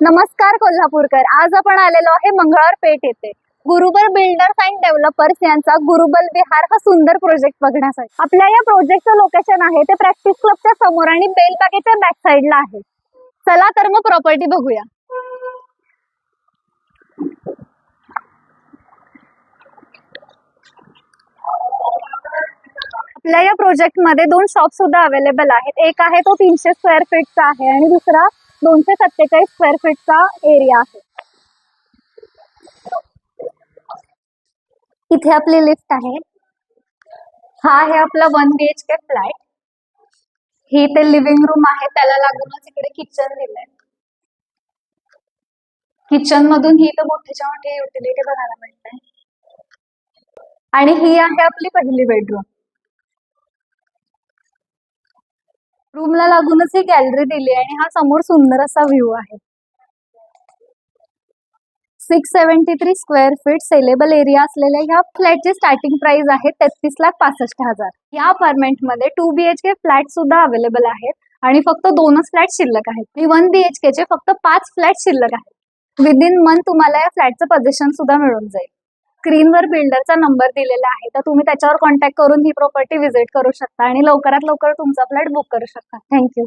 नमस्कार कोल्हापूरकर. आज आपण आलेलो आहे मंगळवार पेठ येथे. गुरुबल बिल्डर्स अँड डेव्हलपर्स यांचा गुरुबल विहार हा सुंदर प्रोजेक्ट बघण्यासाठी. आपल्या या प्रोजेक्टचं लोकेशन आहे ते प्रॅक्टिस क्लबच्या समोर आणि बेलबागेच्या बॅक साईडला आहे. चला तर मग प्रॉपर्टी बघूया. आपल्या या प्रोजेक्टमध्ये दोन शॉप सुद्धा अवेलेबल आहेत. एक आहे तो तीनशे स्क्वेअर फीटचा आहे आणि दुसरा दोनशे सत्तेचाळीस स्क्वेअर फीटचा एरिया आहे. इथे आपली लिफ्ट आहे. हा आहे आपला one B H K flat ही ते लिव्हिंग रूम आहे. त्याला लागूनच इकडे किचन दिलंय. किचन मधून ही तर मोठीच्या मोठी युटिलिटी बघायला मिळते. आणि ही आहे आपली पहिली बेडरूम रूमला लागूनच ही गॅलरी दिली आणि हा समोर सुंदर असा व्ह्यू आहे. Six seventy three square feet saleable area असलेल्या ह्या फ्लॅटची स्टार्टिंग प्राइस आहे तेहतीस लाख पासष्ट हजार. या अपार्टमेंटमध्ये टू बीएचके फ्लॅट सुद्धा अवेलेबल आहेत आणि फक्त दोनच फ्लॅट शिल्लक आहेत. आणि वन बीएचके चे फक्त पाच फ्लॅट शिल्लक आहेत. विदिन मंथ तुम्हाला या फ्लॅटचं पोझिशन सुद्धा मिळून जाईल. स्क्रीनवर बिल्डरचा नंबर दिलेला आहे तर तुम्ही त्याच्यावर कॉन्टॅक्ट करून ही प्रॉपर्टी व्हिजिट करू शकता आणि लवकरात लवकर तुमचा फ्लॅट बुक करू शकता. थँक्यू